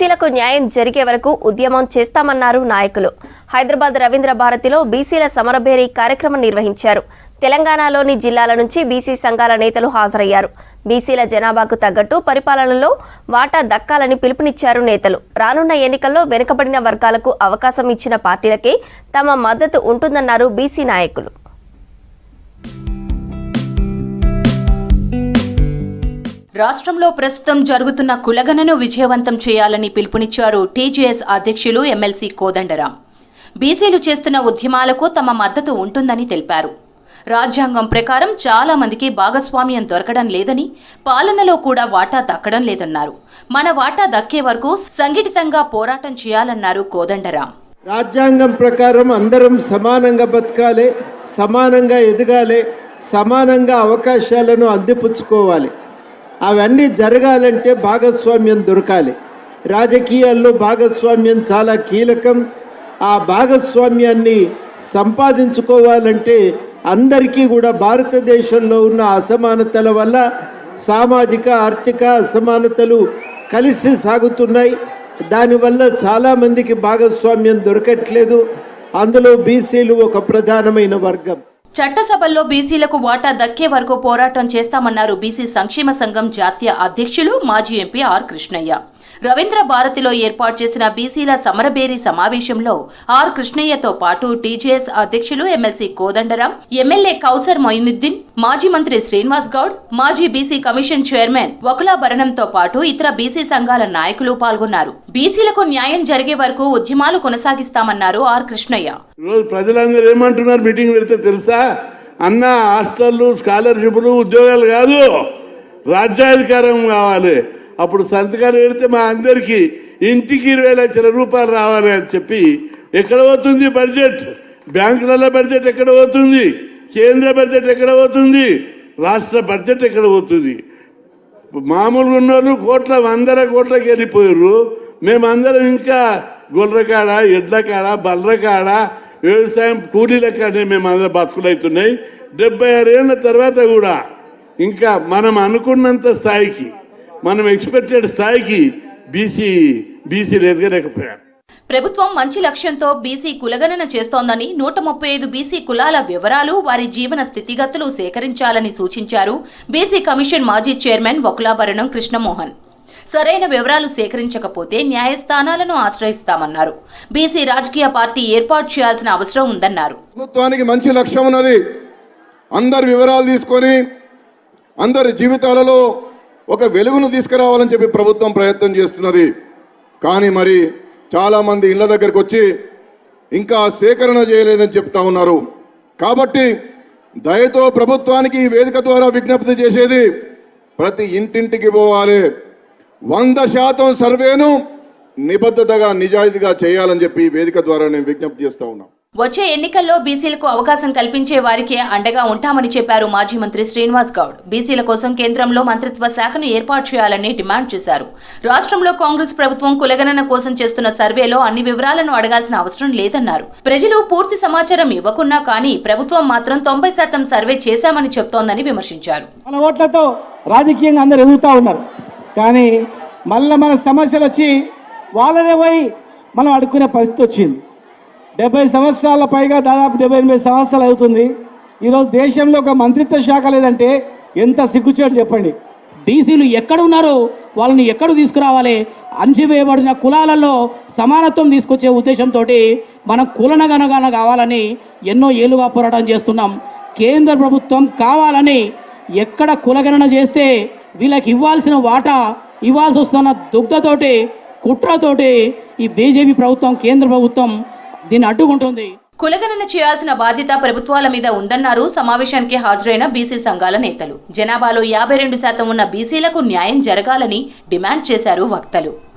బీసీలకు న్యాయం జరిగే వరకు ఉద్యమం చేస్తామన్నారు నాయకులు. హైదరాబాద్ రవీంద్ర భారతిలో బీసీల సమరభేరీ కార్యక్రమం నిర్వహించారు. తెలంగాణలోని జిల్లాల నుంచి బీసీ సంఘాల నేతలు హాజరయ్యారు. బీసీల జనాభాకు తగ్గట్టు పరిపాలనలో వాటా దక్కాలని పిలుపునిచ్చారు నేతలు. రానున్న ఎన్నికల్లో వెనుకబడిన వర్గాలకు అవకాశం ఇచ్చిన పార్టీలకే తమ మద్దతు ఉంటుందన్నారు బీసీ నాయకులు. రాష్ట్రంలో ప్రస్తుతం జరుగుతున్న కులగణను విజయవంతం చేయాలని పిలుపునిచ్చారు టీజీఎస్ అధ్యక్షులు ఎమ్మెల్సీ కోదండరాం. బీసీలు చేస్తున్న ఉద్యమాలకు తమ మద్దతు ఉంటుందని తెలిపారు. రాజ్యాంగం ప్రకారం చాలా మందికి భాగస్వామ్యం దొరకడం లేదని పాలనలో కూడా వాటా దక్కడం లేదన్నారు. మన వాటా దక్కే వరకు సంఘటితంగా పోరాటం చేయాలన్నారు కోదండరాం. రాజ్యాంగం ప్రకారం అందరం సమానంగా బతకాలి సమానంగా ఎదగాలి సమానంగా అవకాశాలను అందిపుచ్చుకోవాలి. అవన్నీ జరగాలంటే భాగస్వామ్యం దొరకాలి. రాజకీయాల్లో భాగస్వామ్యం చాలా కీలకం. ఆ భాగస్వామ్యాన్ని సంపాదించుకోవాలంటే అందరికీ కూడా భారతదేశంలో ఉన్న అసమానతల వల్ల సామాజిక ఆర్థిక అసమానతలు కలిసి సాగుతున్నాయి. దానివల్ల చాలామందికి భాగస్వామ్యం దొరకట్లేదు. అందులో బీసీలు ఒక ప్రధానమైన వర్గం. చట్టసభల్లో బీసీలకు వాటా దక్కే వరకు పోరాటం చేస్తామన్నారు బీసీ సంక్షేమ సంఘం జాతీయ అధ్యక్షులు మాజీ ఎంపీ ఆర్ కృష్ణయ్య. రవీంద్ర భారతిలో ఏర్పాటు చేసిన బీసీల సమరబేరి సమావేశంలో ఆర్ కృష్ణయ్యతో పాటు టీజేఎస్ అధ్యక్షులు ఎమ్మెల్సీ కోదండరాం ఎమ్మెల్యే కౌసర్ మొయినుద్దీన్ మాజీ మంత్రి శ్రీనివాస్ గౌడ్ మాజీ బీసీ కమిషన్ చైర్మన్ వకులాభరణంతో పాటు ఇతర బీసీ సంఘాల నాయకులు పాల్గొన్నారు. బీసీలకు న్యాయం జరిగే వరకు ఉద్యమాలు కొనసాగిస్తామన్నారు ఆర్ కృష్ణయ్య. రోజు ప్రజలందరూ ఏమంటున్నారు? మీటింగ్ పెడితే తెలుసా? అన్న హాస్టళ్ళు స్కాలర్షిప్లు ఉద్యోగాలు కాదు. రాజ్యాధికారం కావాలి. అప్పుడు సంతకాలు పెడితే మా అందరికీ ఇంటికి ఇరవై లక్షల రూపాయలు రావాలి అని చెప్పి ఎక్కడ పోతుంది బడ్జెట్? బ్యాంకులలో బడ్జెట్ ఎక్కడ పోతుంది? కేంద్ర బడ్జెట్ ఎక్కడ పోతుంది? రాష్ట్ర బడ్జెట్ ఎక్కడ పోతుంది? మామూలుగా ఉన్నోళ్ళు కోట్ల వందల కోట్లకి వెళ్ళిపోయారు. మేమందరం ఇంకా గుర్రకాడ ఎడ్లకాడ ఎడ్ల కాడ కాడ వ్యవసాయం కూలీల కాడే మేము అందరం బతుకులవుతున్నాయి డెబ్బై ఏళ్ళ తర్వాత కూడా ఇంకా మనం అనుకున్నంత స్థాయికి మనం ఎక్స్పెక్టెడ్ స్థాయికి బీసీ బీసీలు ఎదగలేకపోయాం. ప్రభుత్వం మంచి లక్ష్యంతో బీసీ కులగణన చేస్తోందని నూట ముప్పై ఐదు బీసీ కులాల వివరాలు వారి జీవన స్థితిగతులు సేకరించాలని సూచించారు బీసీ కమిషన్ మాజీ చైర్మన్ వకులాభరణం కృష్ణమోహన్. సరైన వివరాలు సేకరించకపోతే న్యాయస్థానాలను ఆశ్రయిస్తామన్నారు. బీసీ రాజకీయ పార్టీ ఏర్పాటు చేయాల్సిన అవసరం ఉందన్నారు. ప్రభుత్వానికి మంచి లక్ష్యం ఉన్నది. అందరి వివరాలు తీసుకొని అందరి జీవితాలలో ఒక వెలుగును తీసుకురావాలని చెప్పి ప్రభుత్వం ప్రయత్నం చేస్తున్నది. కానీ మరి చాలామంది ఇళ్ళ దగ్గరికి వచ్చి ఇంకా సేకరణ చేయలేదని చెప్తా ఉన్నారు. కాబట్టి దయతో ప్రభుత్వానికి ఈ వేదిక ద్వారా విజ్ఞప్తి చేసేది ప్రతి ఇంటింటికి పోవాలి. వంద శాతం సర్వేను నిబద్ధతగా నిజాయితీగా చేయాలని చెప్పి వేదిక ద్వారా నేను విజ్ఞప్తి చేస్తా ఉన్నా. వచ్చే ఎన్నికల్లో బీసీలకు అవకాశం కల్పించే వారికే అండగా ఉంటామని చెప్పారు మాజీ మంత్రి శ్రీనివాస్ గౌడ్. బీసీల కోసం కేంద్రంలో మంత్రిత్వ శాఖను ఏర్పాటు చేయాలని డిమాండ్ చేశారు. రాష్ట్రంలో కాంగ్రెస్ ప్రభుత్వం కులగణన కోసం చేస్తున్న సర్వేలో అన్ని వివరాలను అడగాల్సిన అవసరం లేదన్నారు. ప్రజలు పూర్తి సమాచారం ఇవ్వకున్నా కానీ ప్రభుత్వం మాత్రం తొంభై శాతం సర్వే చేశామని చెప్తోందని విమర్శించారు. మన ఓట్లతో రాజకీయంగా అందరు ఎదుగుతూ ఉన్నారు. కానీ మళ్ళీ మన సమస్యలు వచ్చి వాళ్ళనే పోయి మనం అడుక్కునే పరిస్థితి వచ్చింది. డెబ్బై సంవత్సరాల పైగా దాదాపు డెబ్బై ఎనిమిది సంవత్సరాలు అవుతుంది. ఈరోజు దేశంలో ఒక మంత్రిత్వ శాఖ లేదంటే ఎంత సిగ్గుచేటు చెప్పండి. బీసీలు ఎక్కడ ఉన్నారో వాళ్ళని ఎక్కడ తీసుకురావాలి? అంచివేయబడిన కులాలలో సమానత్వం తీసుకొచ్చే ఉద్దేశంతో మనం కులనగనగాన కావాలని ఎన్నో ఏలుగా పోరాటం చేస్తున్నాం. కేంద్ర ప్రభుత్వం కావాలని ఎక్కడ కులగణన చేస్తే వీళ్ళకి ఇవ్వాల్సిన వాటా ఇవ్వాల్సి వస్తున్న దుగ్ధతోటి కుట్రతోటి ఈ బీజేపీ ప్రభుత్వం కేంద్ర ప్రభుత్వం దీన్ని అడ్డుకుంటుంది. కులగణన చేయాల్సిన బాధ్యత ప్రభుత్వాల మీద ఉందన్నారు సమావేశానికి హాజరైన బీసీ సంఘాల నేతలు. జనాభాలో యాభై రెండు శాతం ఉన్న బీసీలకు న్యాయం జరగాలని డిమాండ్ చేశారు వక్తలు.